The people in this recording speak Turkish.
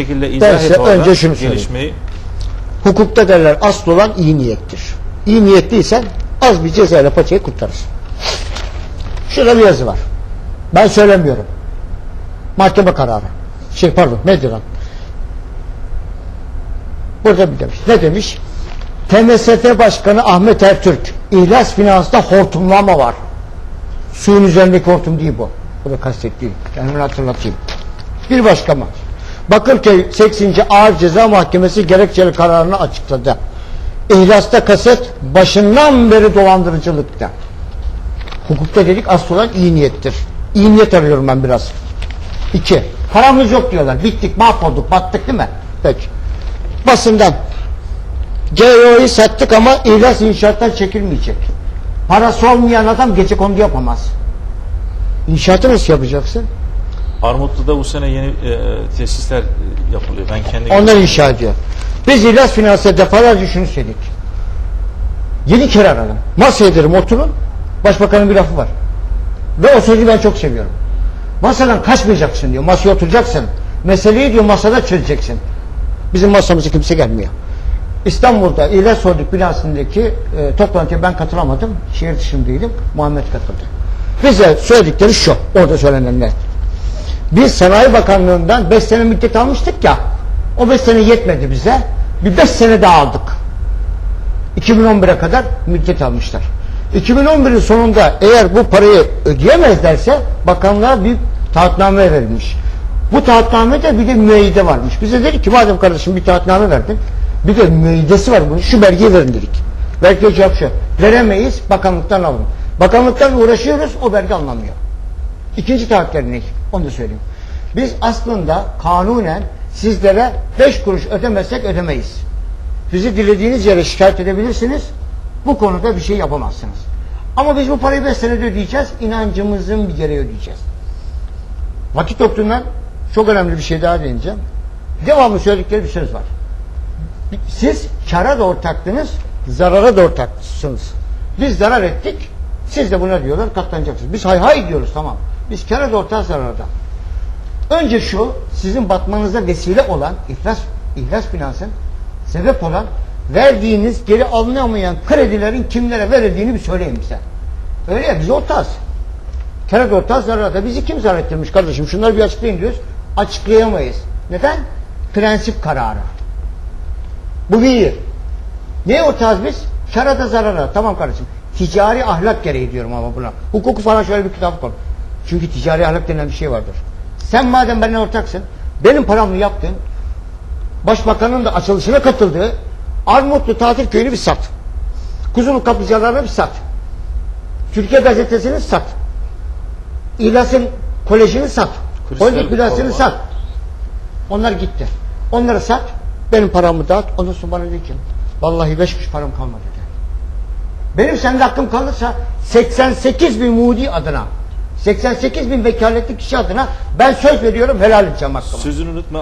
şekilde izah Ben et önce şunu söyleyeyim. gelişmeyi. Hukukta derler asıl olan iyi niyettir. İyi niyetliysen az bir cezayla paçayı kurtarırsın. Şurada bir yazı var. Ben söylemiyorum. Mahkeme kararı. Şey pardon medyadan. Burada bir demiş. Ne demiş? TMSF Başkanı Ahmet Ertürk. İhlas Finans'ta hortumlama var. Suyun üzerindeki hortum değil bu. Bu da kastettiğim. Kendimi hatırlatayım. Bir başka maç. Bakırköy 80. Ağır Ceza Mahkemesi gerekçeli kararını açıkladı. İhlasta kaset başından beri dolandırıcılıkta. Hukukta dedik asıl olan iyi niyettir. İyi niyet arıyorum ben biraz. İki. Paramız yok diyorlar. Bittik, mahvolduk, battık değil mi? Peki. Basından. CEO'yu sattık ama ihlas inşaattan çekilmeyecek. Parası olmayan adam gece kondu yapamaz. İnşaatı nasıl yapacaksın? Armutlu'da bu sene yeni e, tesisler e, yapılıyor. Ben kendi Onlar inşa ediyor. Biz İhlas Finans'a defalarca şunu söyledik. Yedi kere aradım. Masaya derim oturun. Başbakanın bir lafı var. Ve o sözü ben çok seviyorum. Masadan kaçmayacaksın diyor. Masaya oturacaksın. Meseleyi diyor masada çözeceksin. Bizim masamıza kimse gelmiyor. İstanbul'da İhlas Holding binasındaki e, toplantıya ben katılamadım. Şehir dışındaydım. Muhammed katıldı. Bize söyledikleri şu. Orada söylenenler. Biz Sanayi Bakanlığı'ndan 5 sene müddet almıştık ya. O 5 sene yetmedi bize. Bir 5 sene daha aldık. 2011'e kadar müddet almışlar. 2011'in sonunda eğer bu parayı ödeyemezlerse bakanlığa bir taahhütname verilmiş. Bu taahhütnamede bir de müeyyide varmış. Bize dedik ki madem kardeşim bir taahhütname verdin bir de müeyyidesi var bunun şu belgeyi verin dedik. Belge cevap şu. Veremeyiz bakanlıktan alın. Bakanlıktan uğraşıyoruz o belge alınamıyor. İkinci taahhütleri ne? Onu da söyleyeyim. Biz aslında kanunen sizlere 5 kuruş ödemezsek ödemeyiz. Bizi dilediğiniz yere şikayet edebilirsiniz. Bu konuda bir şey yapamazsınız. Ama biz bu parayı 5 senede ödeyeceğiz. İnancımızın bir gereği ödeyeceğiz. Vakit yoktuğundan çok önemli bir şey daha değineceğim. Devamlı söyledikleri bir söz var. Siz kara da ortaktınız, zarara da ortaksınız. Biz zarar ettik, siz de buna diyorlar katlanacaksınız. Biz hay hay diyoruz tamam. Biz kara da ortak zararda. Önce şu, sizin batmanıza vesile olan iflas, iflas finansın sebep olan verdiğiniz geri alınamayan kredilerin kimlere verildiğini bir söyleyin bize. Öyle ya biz ortağız. Kara da ortağız zararda. Bizi kim zarar ettirmiş kardeşim? Şunları bir açıklayın diyoruz. Açıklayamayız. Neden? Prensip kararı. Bu bir. Neye ortağız biz? Kara da zarara. Tamam kardeşim. Ticari ahlak gereği diyorum ama buna. Hukuku falan şöyle bir kitap koy. Çünkü ticari ahlak denen bir şey vardır. Sen madem benimle ortaksın, benim paramla yaptın, başbakanın da açılışına katıldığı Armutlu Tatil Köyü'nü bir sat. Kuzulu Kaplıcaları'nı bir sat. Türkiye Gazetesi'ni sat. İhlas'ın kolejini sat. Holding binasını sat. Onlar gitti. Onları sat. Benim paramı dağıt. Ondan sonra bana de ki vallahi beş kuruş param kalmadı dedi. Benim sende hakkım kalırsa 88 bin mudi adına 88 bin vekaletli kişi adına ben söz veriyorum helal edeceğim hakkımı. Sözünü unutma